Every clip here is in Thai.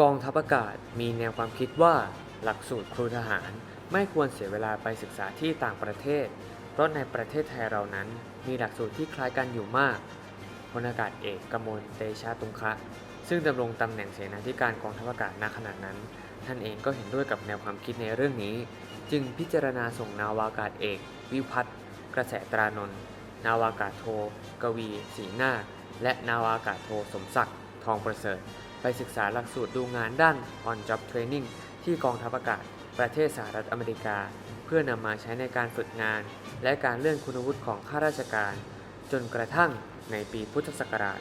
กองทัพอากาศมีแนวความคิดว่าหลักสูตรครูทหาร ไม่ควรเสียเวลาไปศึกษาที่ต่างประเทศ เพราะในประเทศไทยเรานั้นมีหลักสูตรที่คล้ายกันอยู่มากพลอากาศเอกกมลเตชะตุงคะ ซึ่งดำรงตำแหน่งเสนาธิการกองทัพอากาศณขณะนั้น ท่านเองก็เห็นด้วยกับแนวความคิดในเรื่องนี้ จึงพิจารณาส่งนาวากาศเอก วิพัฒน์กระแสตรานนท์นาวากาศโท กวีศรีนาและนาวากาศโทสมศักดิ์ทองประเสริฐ ไปศึกษาหลักสูตรดูงานด้าน on job training ที่กองทัพอากาศ ประเทศสหรัฐอเมริกา เพื่อนำมาใช้ในการฝึกงาน และการเลื่อนคุณวุฒิของข้าราชการ จนกระทั่งในปีพุทธศักราช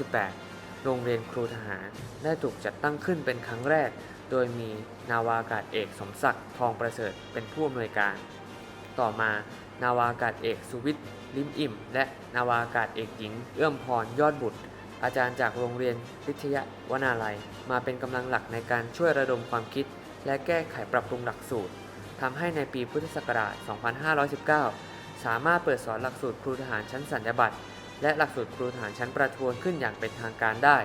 2518 โรงเรียนครูทหารได้ถูกจัดตั้งขึ้นเป็นครั้งแรก โดยมีนาวากาศเอกสมศักดิ์ทองประเสริฐเป็นผู้อำนวยการ ต่อมานาวากาศเอกสุวิทย์ ลิมอิ่ม และนาวากาศเอกหญิง เอื้อมพรยอดบุตร อาจารย์จากโรงเรียนวิทยาวนาลัยมาเป็นกำลังหลักในการช่วยระดมความคิด และแก้ไขปรับปรุงหลักสูตรทำให้ในปีพุทธศักราช 2519 สามารถเปิดสอนหลักสูตรครูทหารชั้นสัญญาบัตรและหลักสูตรครูทหารชั้นประทวนขึ้นอย่างเป็นทางการได้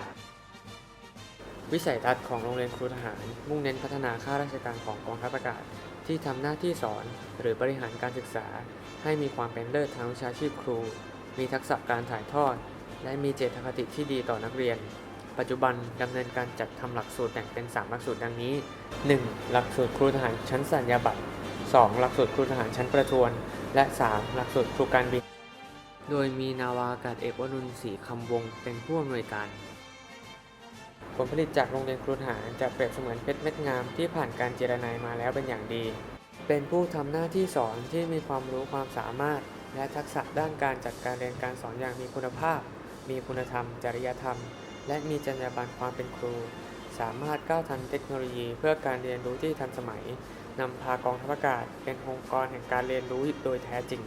วิสัยทัศน์ของโรงเรียนครูทหาร มุ่งเน้นพัฒนาข้าราชการของกองทัพอากาศที่ทำหน้าที่สอนหรือบริหารการศึกษา ให้มีความเป็นเลิศทางวิชาชีพครู มีทักษะการถ่ายทอด และมีเจตคติที่ดีต่อนักเรียน ปัจจุบันดำเนินการจัดทำหลักสูตรแบ่งเป็น 3 หลักสูตรดังนี้ 1. หลักสูตรครูทหารชั้นสัญญาบัตร 2. หลักสูตรครูทหารชั้นประทวน และ 3. หลักสูตรครูการบิน โดยมีนาวาอากาศเอกวรุณศรีคำวงศ์เป็นผู้อำนวยการ ผลผลิตจากโรงเรียนครูทหารจะเปรียบเสมือนเพชรเม็ดงามที่ผ่านการเจรไนมาแล้วเป็นอย่างดี เป็นผู้ทำหน้าที่สอนที่มีความรู้ความสามารถ และทักษะด้านการจัดการเรียนการสอนอย่างมีคุณภาพ มีคุณธรรม จริยธรรม และมีจรรยาบรรณความเป็นครู สามารถก้าวทันเทคโนโลยีเพื่อการเรียนรู้ที่ทันสมัยนำพากองทัพอากาศเป็นองค์กรแห่งการเรียนรู้โดยแท้จริง